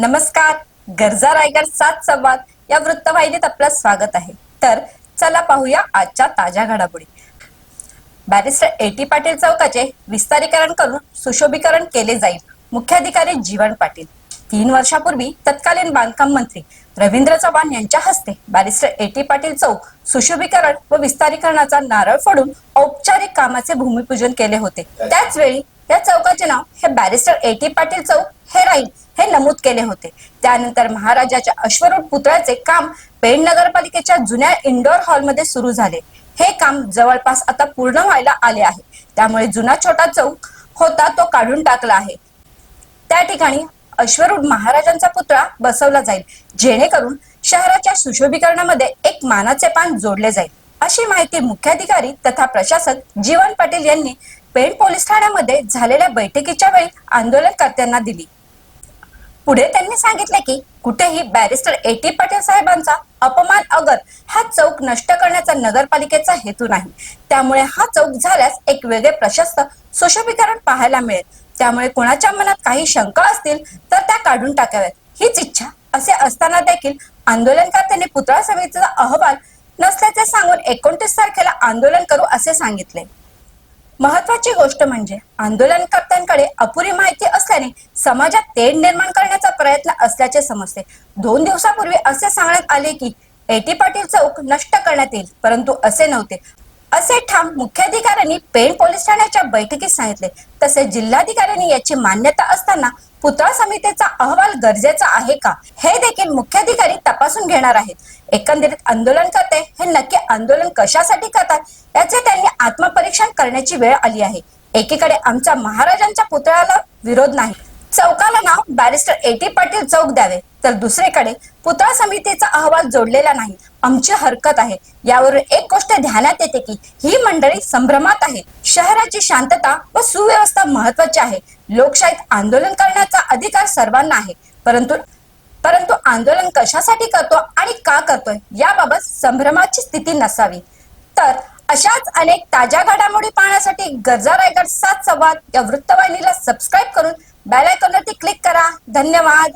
नमस्कार. गरजा रायगड सात संवाद या वृत्तवाहिनीत आपलं स्वागत आहे. तर चला पाहूया आजच्या ताज्या घडामोडी. बॅरिस्टर ए टी पाटील चौकाचे विस्तारीकरण करून सुशोभीकरण केले जाईल मुख्याधिकारी जीवन पाटील. तीन वर्षापूर्वी तत्कालीन बांधकाम मंत्री रवींद्र चव्हाण यांच्या हस्ते बॅरिस्टर ए टी पाटील चौक सुशोभीकरण व विस्तारीकरणाचा नारळ फोडून औपचारिक कामाचे भूमिपूजन केले होते. त्याच वेळी या चौकाचे नाव हे बॅरिस्टर ए टी पाटील चौक हे राहील हे नमूद केले होते. त्यानंतर महाराजाच्या अश्वरूढ पुतळ्याचे काम पेण नगरपालिकेच्या जुन्या इंडोर हॉलमध्ये सुरू झाले. हे काम जवळपास आता पूर्ण व्हायला आले आहे. त्यामुळे जुना छोटा चौक होता तो काढून टाकला आहे. त्या ठिकाणी अश्वरूढ महाराजांचा पुतळा बसवला जाईल. जेणेकरून शहराच्या सुशोभीकरणामध्ये एक मानाचे पान जोडले जाईल. अशी माहिती मुख्याधिकारी तथा प्रशासक जीवन पाटील यांनी पेण पोलीस ठाण्यामध्ये झालेल्या बैठकीच्या वेळी आंदोलनकर्त्यांना दिली. पुढे त्यांनी सांगितले की कुठेही बॅरिस्टर ए टी पाटील साहेबांचा अपमान अगर हा चौक नष्ट करण्याचा नगरपालिकेचा हेतू नाही. त्यामुळे हा चौक झाल्यास एक वेगळे प्रशस्त सुशोभीकरण पाहायला मिळेल. त्यामुळे कोणाच्या मनात काही शंका असतील तर त्या काढून टाकाव्यात. हीच इच्छा असे असताना देखील आंदोलनकर्त्यांनी पुतळा समितीचा अहवाल नसल्याचे सांगून एकोणतीस तारखेला आंदोलन करू असे सांगितले. महत्वाची गोष्ट म्हणजे आंदोलनकर्त्यांकडे अपुरी माहिती असल्याने समाजात तेढ निर्माण करण्याचा प्रयत्न असल्याचे समजते. दोन दिवसापूर्वी असे सांगण्यात आले की एटी पाटील चौक नष्ट करण्यात येईल परंतु असे नव्हते. असे ठाम मुख्याधिकाऱ्यांनी पेण पोलीस ठाण्याच्या बैठकीत सांगितले. तसेच जिल्हाधिकाऱ्यांनी याची मान्यता असताना पुतळा समितीचा अहवाल गरजेचा आहे का हे देखील मुख्याधिकारी तपासून घेणार आहेत. एकंदरीत आंदोलन करते हे नक्की आंदोलन कशासाठी करतात याचे त्यांनी आत्मपरीक्षण करण्याची वेळ आली आहे. एकीकडे आमच्या महाराजांच्या पुतळ्याला विरोध नाही चौकाला नाव बॅरिस्टर ए टी पाटील चौक द्यावे तर दुसरीकडे पुतळा समितीचा अहवाल जोडलेला नाही. आमची हरकत आहे. यावरून एक गोष्ट ध्यानात येते की ही मंडळी संभ्रमात आहे. शहराची शांतता व सुव्यवस्था महत्वाची आहे. लोकशाहीत आंदोलन करण्याचा अधिकार सर्वांना आहे. परंतु परंतु आंदोलन कशासाठी करतो आणि का करतोय याबाबत संभ्रमाची स्थिती नसावी. तर अशाच अनेक ताज्या घडामोडी पाहण्यासाठी गरजा रायगड सात संवाद या वृत्तवाहिनीला सबस्क्राईब करून बेल आयकॉनवरती क्लिक करा. धन्यवाद.